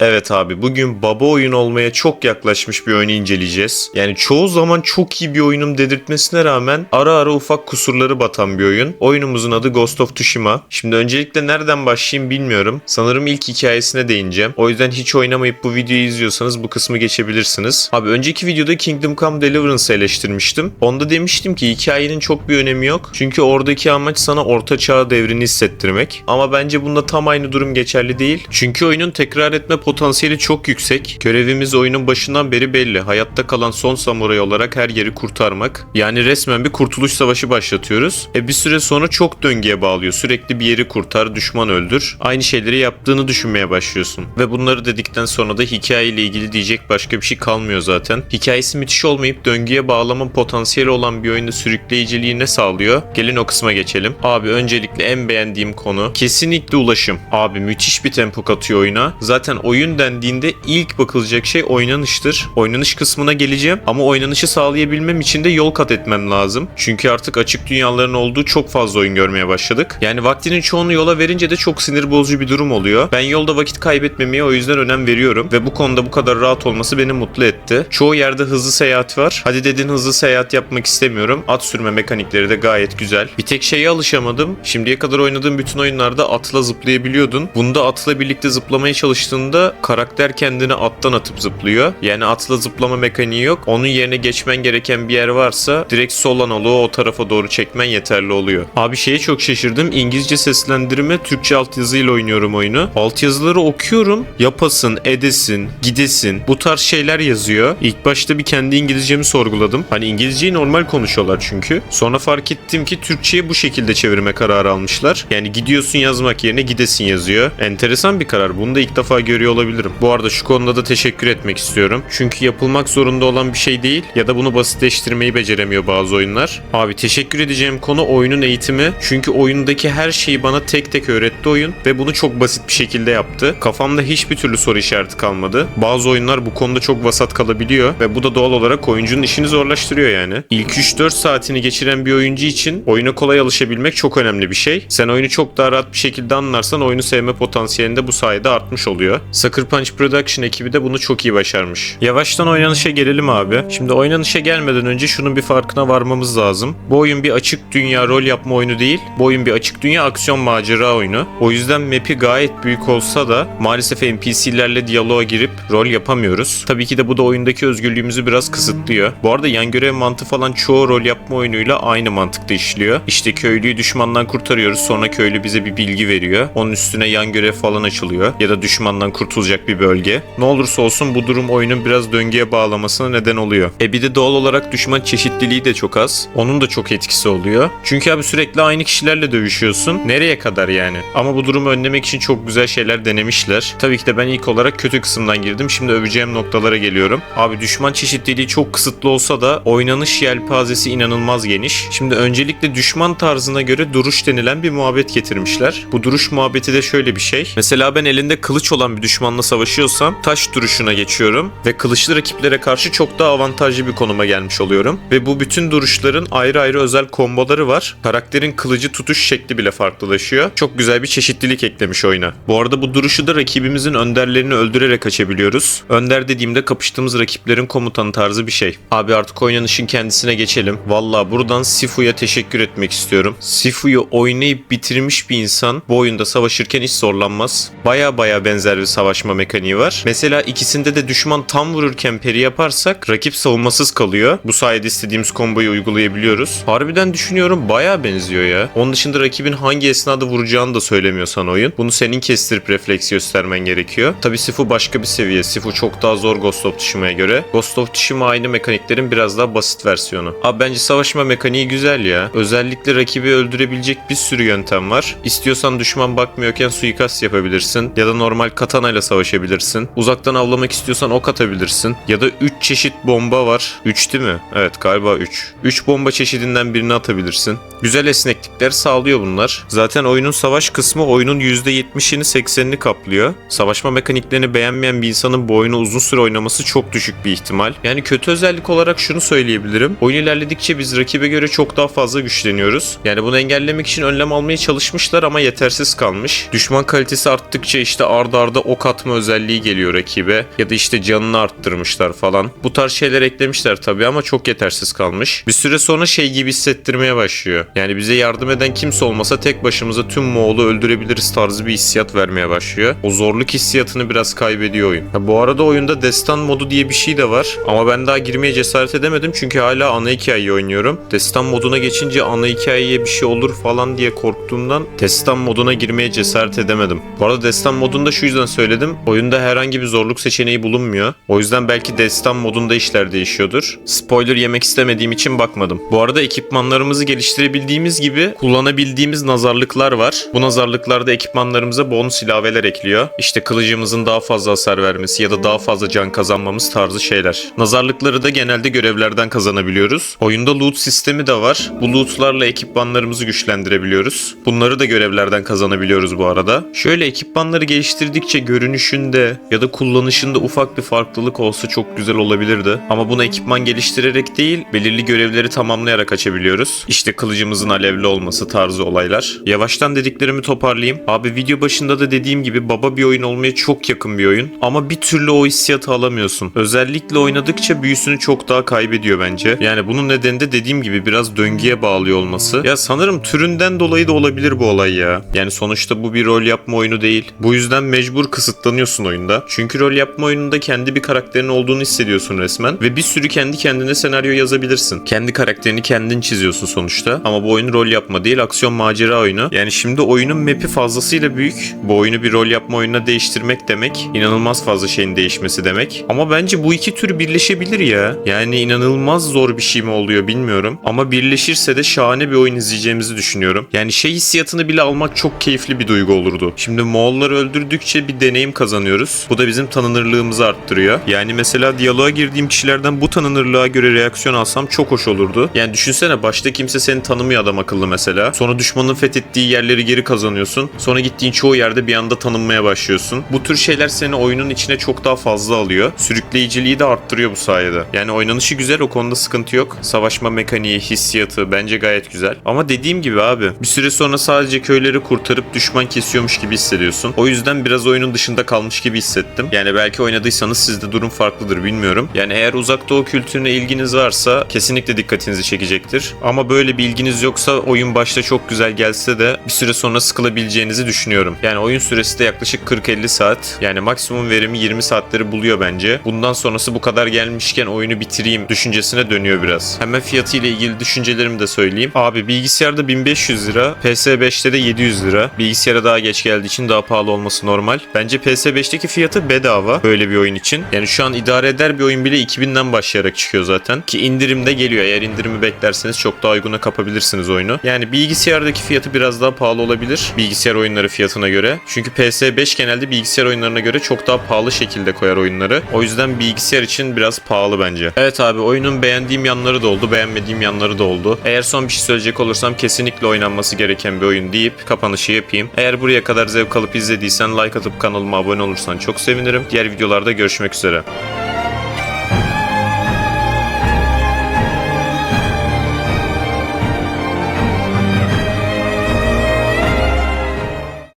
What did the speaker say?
Evet abi bugün baba oyun olmaya çok yaklaşmış bir oyunu inceleyeceğiz. Yani çoğu zaman çok iyi bir oyunum dedirtmesine rağmen ara ara ufak kusurları batan bir oyun. Oyunumuzun adı Ghost of Tsushima. Şimdi öncelikle nereden başlayayım bilmiyorum. Sanırım ilk hikayesine değineceğim. O yüzden hiç oynamayıp bu videoyu izliyorsanız bu kısmı geçebilirsiniz. Abi önceki videoda Kingdom Come Deliverance'ı eleştirmiştim. Onda demiştim ki hikayenin çok bir önemi yok. Çünkü oradaki amaç sana orta çağ devrini hissettirmek. Ama bence bunda tam aynı durum geçerli değil. Çünkü oyunun tekrar etme potansiyeli çok yüksek. Görevimiz oyunun başından beri belli. Hayatta kalan son samuray olarak her yeri kurtarmak. Yani resmen bir kurtuluş savaşı başlatıyoruz. E bir süre sonra çok döngüye bağlıyor. Sürekli bir yeri kurtar, düşman öldür. Aynı şeyleri yaptığını düşünmeye başlıyorsun. Ve bunları dedikten sonra da hikayeyle ilgili diyecek başka bir şey kalmıyor zaten. Hikayesi müthiş olmayıp döngüye bağlama potansiyeli olan bir oyunda sürükleyiciliği ne sağlıyor? Gelin o kısma geçelim. Abi öncelikle en beğendiğim konu kesinlikle ulaşım. Abi müthiş bir tempo katıyor oyuna. Zaten oyun dendiğinde ilk bakılacak şey oynanıştır. Oynanış kısmına geleceğim ama oynanışı sağlayabilmem için de yol kat etmem lazım. Çünkü artık açık dünyaların olduğu çok fazla oyun görmeye başladık. Yani vaktinin çoğunu yola verince de çok sinir bozucu bir durum oluyor. Ben yolda vakit kaybetmemeye o yüzden önem veriyorum ve bu konuda bu kadar rahat olması beni mutlu etti. Çoğu yerde hızlı seyahat var. Hadi dedin hızlı seyahat yapmak istemiyorum. At sürme mekanikleri de gayet güzel. Bir tek şeye alışamadım. Şimdiye kadar oynadığım bütün oyunlarda atla zıplayabiliyordun. Bunda atla birlikte zıplamaya çalıştığında karakter kendini attan atıp zıplıyor. Yani atla zıplama mekaniği yok. Onun yerine geçmen gereken bir yer varsa direkt sol analoğu o tarafa doğru çekmen yeterli oluyor. Abi şeye çok şaşırdım. İngilizce seslendirme Türkçe altyazıyla oynuyorum oyunu. Altyazıları okuyorum. Yapasın, edesin, gidesin. Bu tarz şeyler yazıyor. İlk başta bir kendi İngilizcemi sorguladım. Hani İngilizceyi normal konuşuyorlar çünkü. Sonra fark ettim ki Türkçe'ye bu şekilde çevirme kararı almışlar. Yani gidiyorsun yazmak yerine gidesin yazıyor. Enteresan bir karar. Bunu da ilk defa görüyor olabilirim. Bu arada şu konuda da teşekkür etmek istiyorum. Çünkü yapılmak zorunda olan bir şey değil ya da bunu basitleştirmeyi beceremiyor bazı oyunlar. Abi teşekkür edeceğim konu oyunun eğitimi. Çünkü oyundaki her şeyi bana tek tek öğretti oyun ve bunu çok basit bir şekilde yaptı. Kafamda hiçbir türlü soru işareti kalmadı. Bazı oyunlar bu konuda çok vasat kalabiliyor ve bu da doğal olarak oyuncunun işini zorlaştırıyor yani. İlk 3-4 saatini geçiren bir oyuncu için oyuna kolay alışabilmek çok önemli bir şey. Sen oyunu çok daha rahat bir şekilde anlarsan oyunu sevme potansiyelin de bu sayede artmış oluyor. Sucker Punch Production ekibi de bunu çok iyi başarmış. Yavaştan oynanışa gelelim abi. Şimdi oynanışa gelmeden önce şunun bir farkına varmamız lazım. Bu oyun bir açık dünya rol yapma oyunu değil. Bu oyun bir açık dünya aksiyon macera oyunu. O yüzden map'i gayet büyük olsa da maalesef NPC'lerle diyaloğa girip rol yapamıyoruz. Tabii ki de bu da oyundaki özgürlüğümüzü biraz kısıtlıyor. Bu arada yan görev mantığı falan çoğu rol yapma oyunuyla aynı mantıkta işliyor. İşte köylüyü düşmandan kurtarıyoruz sonra köylü bize bir bilgi veriyor. Onun üstüne yan görev falan açılıyor. Ya da düşmandan kurtulacak bir bölge. Ne olursa olsun bu durum oyunun biraz döngüye bağlamasına neden oluyor. E bir de doğal olarak düşman çeşitliliği de çok az. Onun da çok etkisi oluyor. Çünkü abi sürekli aynı kişilerle dövüşüyorsun. Nereye kadar yani? Ama bu durumu önlemek için çok güzel şeyler denemişler. Tabii ki de ben ilk olarak kötü kısımdan girdim. Şimdi öveceğim noktalara geliyorum. Abi düşman çeşitliliği çok kısıtlı olsa da oynanış yelpazesi inanılmaz geniş. Şimdi öncelikle düşman tarzına göre duruş denilen bir muhabbet getirmişler. Bu duruş muhabbeti de şöyle bir şey. Mesela ben elinde kılıç olan bir düşmanla savaşıyorsam taş duruşuna geçiyorum ve kılıçlı rakiplere karşı çok daha avantajlı bir konuma gelmiş oluyorum. Ve bu bütün duruşların ayrı ayrı özel komboları var. Karakterin kılıcı tutuş şekli bile farklılaşıyor. Çok güzel bir çeşitlilik eklemiş oyuna. Bu arada bu duruşu da rakibimizin önderlerini öldürerek açabiliyoruz. Önder dediğimde kapıştığımız rakiplerin komutanı tarzı bir şey. Abi artık oynanışın kendisine geçelim. Valla buradan Sifu'ya teşekkür etmek istiyorum. Sifu'yu oynayıp bitirmiş bir insan bu oyunda savaşırken hiç zorlanmaz. Baya baya benzer bir savaşma mekaniği var. Mesela ikisinde de düşman tam vururken peri yaparsak rakip savunmasız kalıyor. Bu sayede istediğimiz komboyu uygulayabiliyoruz. Harbiden düşünüyorum baya benziyor ya. Onun dışında rakibin hangi esnada vuracağını da söylemiyor sana oyun. Bunu senin kestirip refleks göstermen gerekiyor. Tabi Sifu başka bir seviye. Sifu çok daha zor Ghost of Tsushima'ya göre. Ghost of Tsushima aynı mekaniklerin biraz daha basit versiyonu. Abi bence savaşma mekaniği güzel ya. Özellikle rakibi öldürebilecek bir sürü yöntem var. İstiyorsan düşman bakmıyorken suikast yapabilirsin. Ya da normal katana savaşabilirsin. Uzaktan avlamak istiyorsan ok atabilirsin. Ya da 3 çeşit bomba var. 3 değil mi? Evet galiba 3. 3 bomba çeşidinden birini atabilirsin. Güzel esneklikler sağlıyor bunlar. Zaten oyunun savaş kısmı oyunun %70'ini 80'ini kaplıyor. Savaşma mekaniklerini beğenmeyen bir insanın bu oyunu uzun süre oynaması çok düşük bir ihtimal. Yani kötü özellik olarak şunu söyleyebilirim. Oyun ilerledikçe biz rakibe göre çok daha fazla güçleniyoruz. Yani bunu engellemek için önlem almaya çalışmışlar ama yetersiz kalmış. Düşman kalitesi arttıkça işte arda arda ok atma özelliği geliyor rakibe ya da işte canını arttırmışlar falan. Bu tarz şeyler eklemişler tabii ama çok yetersiz kalmış. Bir süre sonra şey gibi hissettirmeye başlıyor. Yani bize yardım eden kimse olmasa tek başımıza tüm Moğol'u öldürebiliriz tarzı bir hissiyat vermeye başlıyor. O zorluk hissiyatını biraz kaybediyor oyun. Ha, bu arada oyunda destan modu diye bir şey de var ama ben daha girmeye cesaret edemedim çünkü hala ana hikayeyi oynuyorum. Destan moduna geçince ana hikayeye bir şey olur falan diye korktuğumdan destan moduna girmeye cesaret edemedim. Bu arada destan modunda şu yüzden söyledim. Oyunda herhangi bir zorluk seçeneği bulunmuyor. O yüzden belki destan modunda işler değişiyordur. Spoiler yemek istemediğim için bakmadım. Bu arada ekipmanlarımızı geliştirebildiğimiz gibi kullanabildiğimiz nazarlıklar var. Bu nazarlıklarda ekipmanlarımıza bonus ilaveler ekliyor. İşte kılıcımızın daha fazla hasar vermesi ya da daha fazla can kazanmamız tarzı şeyler. Nazarlıkları da genelde görevlerden kazanabiliyoruz. Oyunda loot sistemi de var. Bu lootlarla ekipmanlarımızı güçlendirebiliyoruz. Bunları da görevlerden kazanabiliyoruz bu arada. Şöyle ekipmanları geliştirdikçe görünüşünde ya da kullanışında ufak bir farklılık olsa çok güzel olabilirdi. Ama bunu ekipman geliştirerek değil, belirli görevleri tamamlayarak açabiliyoruz. İşte kılıcımızın alevli olması tarzı olaylar. Yavaştan dediklerimi toparlayayım. Abi video başında da dediğim gibi baba bir oyun olmaya çok yakın bir oyun. Ama bir türlü o hissiyatı alamıyorsun. Özellikle oynadıkça büyüsünü çok daha kaybediyor bence. Yani bunun nedeni de dediğim gibi biraz döngüye bağlıyor olması. Ya sanırım türünden dolayı da olabilir bu olay ya. Yani sonuçta bu bir rol yapma oyunu değil. Bu yüzden mecbur kısıtlanıyorsun oyunda. Çünkü rol yapma oyununda kendi bir karakterin olduğunu hissediyorsun resmen. Ve bir sürü kendi kendine senaryo yazabilirsin. Kendi karakterini kendin çiziyorsun sonuçta. Ama bu oyun rol yapma değil aksiyon macera oyunu. Yani şimdi oyunun map'i fazlasıyla büyük. Bu oyunu bir rol yapma oyununa değiştirmek demek inanılmaz fazla şeyin değişmesi demek. Ama bence bu iki tür birleşebilir ya. Yani inanılmaz zor bir şey mi oluyor bilmiyorum. Ama birleşirse de şahane bir oyun izleyeceğimizi düşünüyorum. Yani şey hissiyatını bile almak çok keyifli bir duygu olurdu. Şimdi Moğolları öldürdükçe bir deneyim kazanıyoruz. Bu da bizim tanınırlığımızı arttırıyor. Yani mesela diyaloğa girdiğim kişilerden bu tanınırlığa göre reaksiyon alsam çok hoş olurdu. Yani düşünsene başta kimse seni tanımıyor adam akıllı mesela. Sonra düşmanın fethettiği yerleri geri kazanıyorsun. Sonra gittiğin çoğu yerde bir anda tanınmaya başlıyorsun. Bu tür şeyler seni oyunun içine çok daha fazla alıyor. Sürükleyiciliği de arttırıyor bu sayede. Yani oynanışı güzel o konuda sıkıntı yok. Savaşma mekaniği, hissiyatı bence gayet güzel. Ama dediğim gibi abi bir süre sonra sadece köyleri kurtarıp düşman kesiyormuş gibi hissediyorsun. O yüzden biraz oyunun dışında kalmış gibi hissettim. Yani belki oynadıysanız sizde durum farklıdır bilmiyorum. Yani eğer uzak doğu kültürüne ilginiz varsa kesinlikle dikkatinizi çekecektir. Ama böyle bir ilginiz yoksa oyun başta çok güzel gelse de bir süre sonra sıkılabileceğinizi düşünüyorum. Yani oyun süresi de yaklaşık 40-50 saat. Yani maksimum verimi 20 saatleri buluyor bence. Bundan sonrası bu kadar gelmişken oyunu bitireyim düşüncesine dönüyor biraz. Hemen fiyatı ile ilgili düşüncelerimi de söyleyeyim. Abi bilgisayarda 1500 lira, PS5'te de 700 lira. Bilgisayara daha geç geldiği için daha pahalı olması normal. Bence PS5'teki fiyatı bedava böyle bir oyun için. Yani şu an idare eder bir oyun bile 2000'den başlayarak çıkıyor zaten. Ki indirim de geliyor. Eğer indirimi beklerseniz çok daha uyguna kapabilirsiniz oyunu. Yani bilgisayardaki fiyatı biraz daha pahalı olabilir. Bilgisayar oyunları fiyatına göre. Çünkü PS5 genelde bilgisayar oyunlarına göre çok daha pahalı şekilde koyar oyunları. O yüzden bilgisayar için biraz pahalı bence. Evet abi oyunun beğendiğim yanları da oldu, beğenmediğim yanları da oldu. Eğer son bir şey söyleyecek olursam kesinlikle oynanması gereken bir oyun deyip kapanışı yapayım. Eğer buraya kadar zevk alıp izlediysen like atıp kanalıma abone olursan çok sevinirim. Diğer videolarda görüşmek üzere.